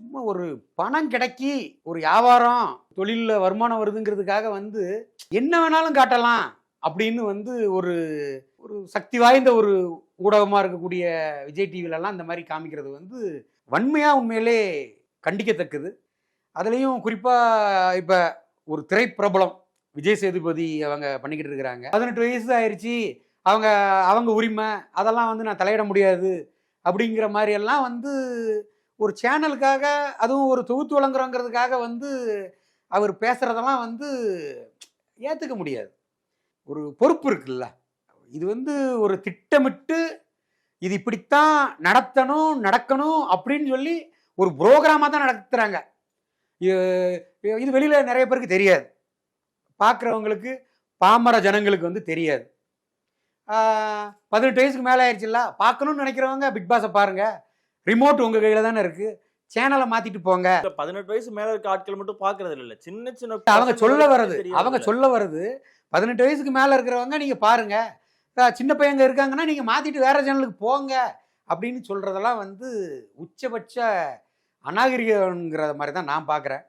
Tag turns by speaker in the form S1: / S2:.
S1: சும்மா ஒரு பணம் கிடைக்கி ஒரு வியாபாரம் தொழிலில் வருமானம் வருதுங்கிறதுக்காக வந்து என்ன வேணாலும் காட்டலாம் அப்படின்னு வந்து ஒரு ஒரு சக்தி வாய்ந்த ஒரு ஊடகமாக இருக்கக்கூடிய விஜய் டிவிலலாம் இந்த மாதிரி காமிக்கிறது வந்து வன்மையாக உண்மையிலே கண்டிக்கத்தக்கது. அதுலேயும் குறிப்பாக இப்போ ஒரு திரைப்பிரபலம் விஜய் சேதுபதி அவங்க பண்ணிக்கிட்டு இருக்கிறாங்க. பதினெட்டு வயசு ஆயிடுச்சு அவங்க அவங்க உரிமை அதெல்லாம் வந்து நான் தலையிட முடியாது அப்படிங்கிற மாதிரி எல்லாம் வந்து ஒரு சேனலுக்காக அதுவும் ஒரு தொகுத்து வழங்குறோங்கிறதுக்காக வந்து அவர் பேசுகிறதெல்லாம் வந்து ஏற்றுக்க முடியாது. ஒரு பொறுப்பு இருக்குல்ல. இது வந்து ஒரு திட்டமிட்டு இது இப்படித்தான் நடத்தணும் நடக்கணும் அப்படின்னு சொல்லி ஒரு ப்ரோக்ராமாக தான் நடத்துகிறாங்க இது வெளியில் நிறைய பேருக்கு தெரியாது. பார்க்குறவங்களுக்கு பாமர ஜனங்களுக்கு வந்து தெரியாது. பதினெட்டு வயசுக்கு மேலே ஆயிடுச்சுல்ல. பார்க்கணும்னு நினைக்கிறவங்க பிக் பாஸை ரிமோட் உங்கள் கையில் தானே இருக்குது சேனலை மாற்றிட்டு போங்க.
S2: பதினெட்டு வயசு மேல இருக்க ஆட்கள் மட்டும் பாக்குறது இல்ல. சின்ன சின்ன
S1: அவங்க சொல்ல வர்றது அவங்க. சொல்ல வர்றது பதினெட்டு வயசுக்கு மேலே இருக்கிறவங்க நீங்கள் பாருங்க. சின்ன பையங்க இருக்காங்கன்னா நீங்கள் மாற்றிட்டு வேற சேனலுக்கு போங்க. அப்படின்னு சொல்கிறதெல்லாம் வந்து உச்சபட்ச அநாகரிகங்கிற மாதிரி தான் நான் பார்க்குறேன்